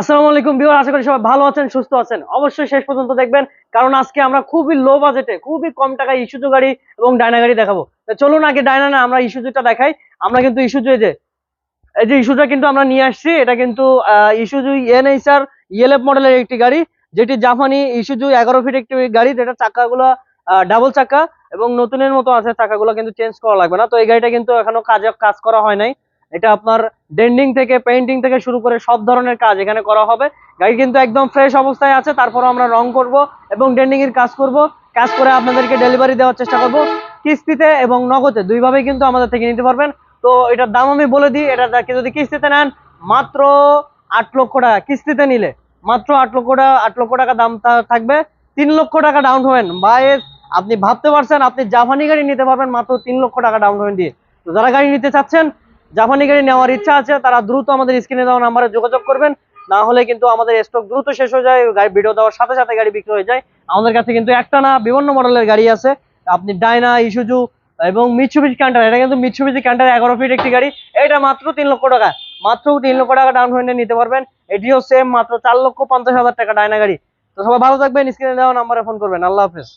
আসসালামু আলাইকুম বিওর আশা করি সবাই ভালো আছেন, সুস্থ আছেন। অবশ্যই শেষ পর্যন্ত দেখবেন, কারণ আজকে আমরা খুবই লো বাজেটে খুবই কম টাকায় ইস্যুজু গাড়ি এবং ডায়না গাড়ি দেখাবো। চলুন আগে ডায়না না, আমরা ইস্যুজুটা দেখাই। আমরা কিন্তু ইস্যুজু যে, এই যে ইস্যুটা কিন্তু আমরা নিয়ে আসছি, এটা কিন্তু ইস্যুজু এনএইচআর ইএলএফ মডেলের একটি গাড়ি, যেটি জাপানি ইস্যুজু এগারো ফিট একটি গাড়ি, যেটা চাকাগুলো ডাবল চাকা এবং নতুনের মতো আছে, চাকাগুলো কিন্তু চেঞ্জ করা লাগবে না। তো এই গাড়িটা কিন্তু এখনও কাজে, কাজ করা হয় নাই। এটা আপনার ডেন্ডিং থেকে পেইন্টিং থেকে শুরু করে সব ধরনের কাজ এখানে করা হবে। গাড়ি কিন্তু একদম ফ্রেশ অবস্থায় আছে তারপর আমরা রং করব এবং ডেন্ডিং এর কাজ করব। কাজ করে আপনাদেরকে ডেলিভারি দেওয়ার চেষ্টা করব। কিস্তিতে এবং নগদে, দুইভাবেই কিন্তু আমাদের থেকে নিতে পারবেন। তো এটার দাম আমি বলে দিই, এটা যদি কিস্তিতে নেন, মাত্র আট লক্ষ টাকা, কিস্তিতে নিলে মাত্র আট লক্ষ টাকা, আট লক্ষ টাকা দাম থাকবে। তিন লক্ষ টাকা ডাউন পেমেন্ট বাইরে আপনি ভাবতে পারছেন, আপনি জাপানি গাড়ি নিতে পারবেন, মাত্র তিন লক্ষ টাকা ডাউন পেমেন্ট দিয়ে। তো যারা গাড়ি নিতে চাচ্ছেন জাপানি গাড়ি নেওয়ার ইচ্ছা আছে, তারা দ্রুত আমাদের স্ক্রিনে দেওয়া নাম্বারে যোগাযোগ করবেন। না হলে কিন্তু আমাদের স্টক দ্রুত শেষ হয়ে যায়, গাড়ি ভিডিও দেওয়ার সাথে সাথে গাড়ি বিক্রি হয়ে যায়। আমাদের কাছে কিন্তু একটা না বিভিন্ন মডেলের গাড়ি আছে। আপনি ডাইনা ইসুজু এবং মিৎসুবিশি ক্যান্টার এটা কিন্তু মিৎসুবিশি ক্যান্টার এগারো ফিট একটি গাড়ি। এটা মাত্র তিন লক্ষ টাকা। মাত্র তিন লক্ষ টাকা ডাউন পেমেন্টে নিতে পারবেন। এটিও সেম মাত্র চার লক্ষ পঞ্চাশ হাজার টাকা ডায়না গাড়ি। তো সবাই ভালো থাকবেন, স্ক্রিনে দেওয়া নাম্বারে ফোন করবেন। আল্লাহ হাফেজ।